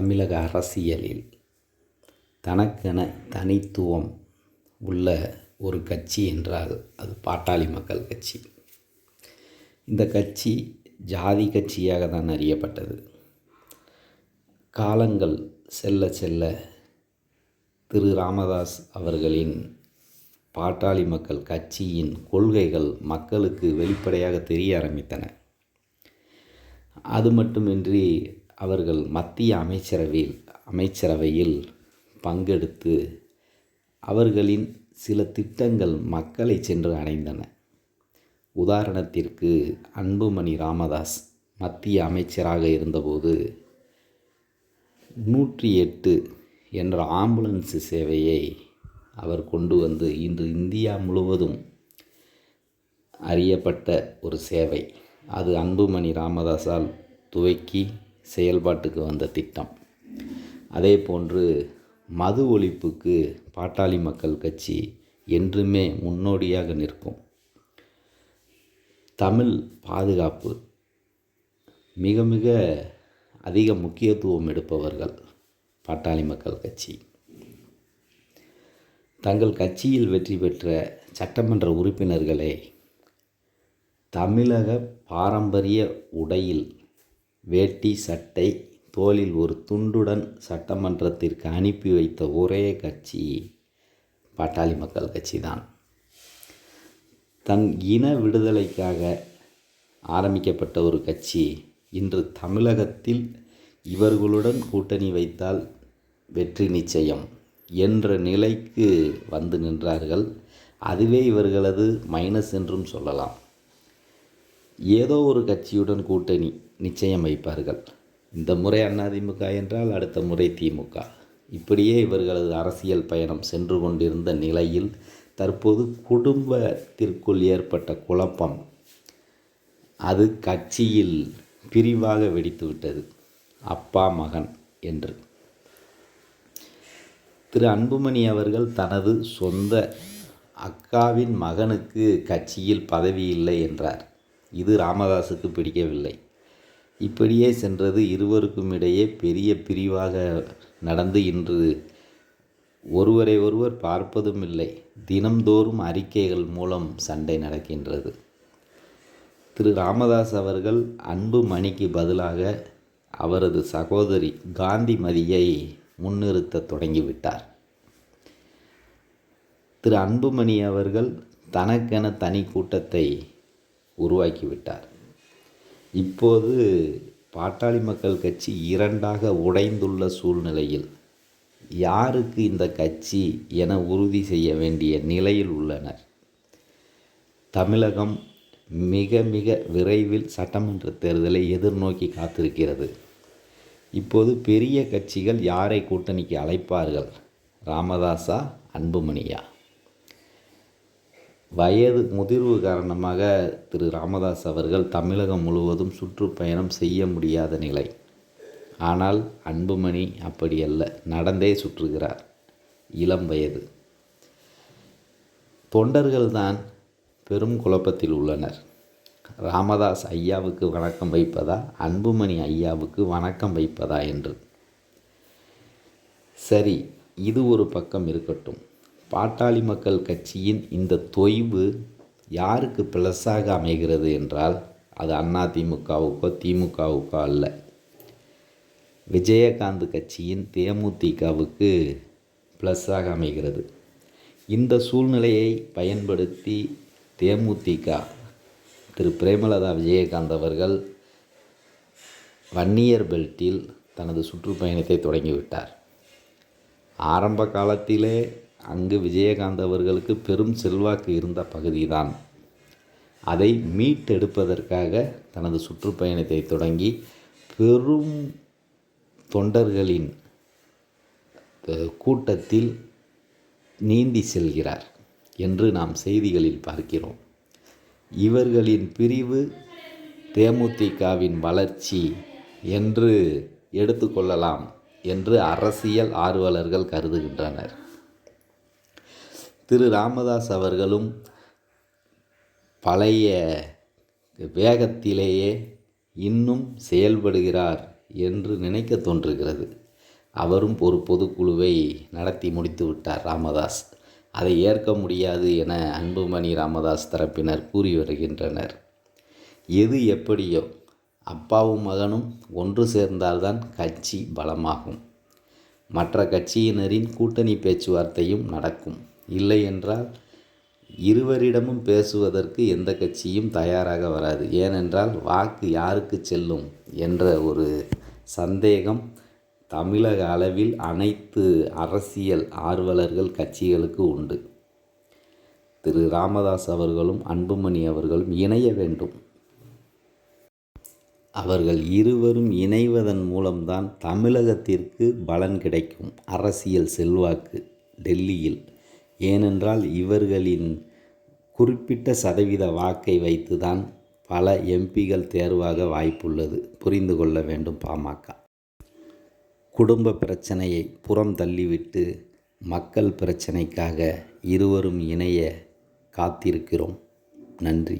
தமிழக அரசியலில் தனக்கென தனித்துவம் உள்ள ஒரு கட்சி என்றால் அது பாட்டாளி மக்கள் கட்சி. இந்த கட்சி ஜாதி கட்சியாக தான் அறியப்பட்டது. காலங்கள் செல்ல செல்ல திரு ராமதாஸ் அவர்களின் பாட்டாளி மக்கள் கட்சியின் கொள்கைகள் மக்களுக்கு வெளிப்படையாக தெரிய ஆரம்பித்தன. அது மட்டுமின்றி அவர்கள் மத்திய அமைச்சரவையில் அமைச்சரவையில் பங்கெடுத்து அவர்களின் சில திட்டங்கள் மக்களை சென்று அடைந்தன. உதாரணத்திற்கு அன்புமணி ராமதாஸ் மத்திய அமைச்சராக இருந்தபோது நூற்றி எட்டு என்ற ஆம்புலன்ஸ் சேவையை அவர் கொண்டு வந்து இன்று இந்தியா முழுவதும் அறியப்பட்ட ஒரு சேவை. அது அன்புமணி ராமதாஸால் துவக்கி செயல்பாட்டுக்கு வந்த திட்டம். அதே போன்று மது ஒழிப்புக்கு பாட்டாளி மக்கள் கட்சி என்றுமே முன்னோடியாக நிற்கும். தமிழ் பாதுகாப்பு மிக மிக அதிக முக்கியத்துவம் எடுப்பவர்கள் பாட்டாளி மக்கள் கட்சி. தங்கள் கட்சியில் வெற்றி பெற்ற சட்டமன்ற உறுப்பினர்களை தமிழக பாரம்பரிய உடையில் வேட்டி சட்டை தோளில் ஒரு துண்டுடன் சட்டமன்றத்திற்கு அனுப்பி வைத்த ஒரே கட்சி பாட்டாளி மக்கள் கட்சி தான் தன் இன விடுதலைக்காக ஆரம்பிக்கப்பட்ட ஒரு கட்சி இன்று தமிழகத்தில் இவர்களுடன் கூட்டணி வைத்தால் வெற்றி நிச்சயம் என்ற நிலைக்கு வந்து நின்றார்கள். அதுவே இவர்களது மைனஸ் என்றும் சொல்லலாம். ஏதோ ஒரு கட்சியுடன் கூட்டணி நிச்சயம் வைப்பார்கள். இந்த முறை அதிமுக என்றால் அடுத்த முறை திமுக. இப்படியே இவர்களது அரசியல் பயணம் சென்று கொண்டிருந்த நிலையில் தற்போது குடும்பத்திற்குள் ஏற்பட்ட குழப்பம் அது கட்சியில் பிரிவாக வெடித்துவிட்டது அப்பா மகன் என்று. திரு அன்புமணி அவர்கள் தனது சொந்த அக்காவின் மகனுக்கு கட்சியில் பதவி இல்லை என்றார். இது ராமதாஸுக்கு பிடிக்கவில்லை. இப்படியே சென்றது இருவருக்கும் இடையே பெரிய பிரிவாக நடந்து இன்று ஒருவரை ஒருவர் பார்ப்பதும் இல்லை. தினம்தோறும் அறிக்கைகள் மூலம் சண்டை நடக்கின்றது. திரு ராமதாஸ் அவர்கள் அன்புமணிக்கு பதிலாக அவரது சகோதரி காந்திமதியை முன்னிறுத்த தொடங்கிவிட்டார். திரு அன்புமணி அவர்கள் தனக்கென தனி கூட்டத்தை உருவாக்கிவிட்டார். இப்போது பாட்டாளி மக்கள் கட்சி இரண்டாக உடைந்துள்ள சூழ்நிலையில் யாருக்கு இந்த கட்சி என உறுதி செய்ய வேண்டிய நிலையில் உள்ளனர்? தமிழகம் மிக மிக விரைவில் சட்டமன்ற தேர்தலை எதிர்நோக்கி காத்திருக்கிறது. இப்போது பெரிய கட்சிகள் யாரை கூட்டணிக்கு அழைப்பார்கள்? ராமதாஸா அன்புமணியா? வயது முதிர்வு காரணமாக திரு ராமதாஸ் அவர்கள் தமிழகம் முழுவதும் சுற்றுப்பயணம் செய்ய முடியாத நிலை. ஆனால் அன்புமணி அப்படி அல்ல நடந்தே சுற்றுகிறார். இளம் வயது. தொண்டர்கள்தான் பெரும் குழப்பத்தில் உள்ளனர். ராமதாஸ் ஐயாவுக்கு வணக்கம் வைப்பதா அன்புமணி ஐயாவுக்கு வணக்கம் வைப்பதா என்று. சரி இது ஒரு பக்கம் இருக்கட்டும். பாட்டாளி மக்கள் கட்சியின் இந்த தொய்வு யாருக்கு பிளஸாக அமைகிறது என்றால் அது அண்ணா திமுகவுக்கோ திமுகவுக்கோ அல்ல. விஜயகாந்த் கட்சியின் தேமுதிகவுக்கு ப்ளஸ்ஸாக அமைகிறது. இந்த சூழ்நிலையை பயன்படுத்தி தேமுதிக திரு. பிரேமலதா விஜயகாந்த் அவர்கள் வன்னியர் பெல்ட்டில் தனது சுற்றுப்பயணத்தை தொடங்கிவிட்டார். ஆரம்ப காலத்திலே அங்கு விஜயகாந்த் அவர்களுக்கு பெரும் செல்வாக்கு இருந்த பகுதிதான். அதை மீட்டெடுப்பதற்காக தனது சுற்றுப்பயணத்தை தொடங்கி பெரும் தொண்டர்களின் கூட்டத்தில் நீந்தி செல்கிறார் என்று நாம் செய்திகளில் பார்க்கிறோம். இவர்களின் பிரிவு தேமுதிகவின் வளர்ச்சி என்று எடுத்துக்கொள்ளலாம் என்று அரசியல் ஆர்வலர்கள் கருதுகின்றனர். திரு ராமதாஸ் அவர்களும் பழைய வேகத்திலேயே இன்னும் செயல்படுகிறார் என்று நினைக்க தோன்றுகிறது. அவரும் ஒரு பொதுக்குழுவை நடத்தி முடித்து விட்டார் ராமதாஸ். அதை ஏற்க முடியாது என அன்புமணி ராமதாஸ் தரப்பினர் கூறி வருகின்றனர். எது எப்படியோ அப்பாவும் மகனும் ஒன்று சேர்ந்தால்தான் கட்சி பலமாகும். மற்ற கட்சியினரின் கூட்டணி பேச்சுவார்த்தையும் நடக்கும். இல்லை என்றால் இருவரிடமும் பேசுவதற்கு எந்த கட்சியும் தயாராக வராது. ஏனென்றால் வாக்கு யாருக்கு செல்லும் என்ற ஒரு சந்தேகம் தமிழக அளவில் அனைத்து அரசியல் ஆர்வலர்கள் கட்சிகளுக்கு உண்டு. திரு. ராமதாஸ் அவர்களும் அன்புமணி அவர்களும் இணைய வேண்டும். அவர்கள் இருவரும் இணைவதன் மூலம்தான் தமிழகத்திற்கு பலன் கிடைக்கும். அரசியல் செல்வாக்கு டெல்லியில் ஏனென்றால் இவர்களின் குறிப்பிட்ட சதவீத வாக்கை வைத்துதான் பல எம்பிகள் தேர்வாக வாய்ப்புள்ளது. புரிந்து கொள்ள வேண்டும் பாமக. குடும்ப பிரச்சனையை புறம் தள்ளிவிட்டு மக்கள் பிரச்சனைக்காக இருவரும் இணைய காத்திருக்கிறோம். நன்றி.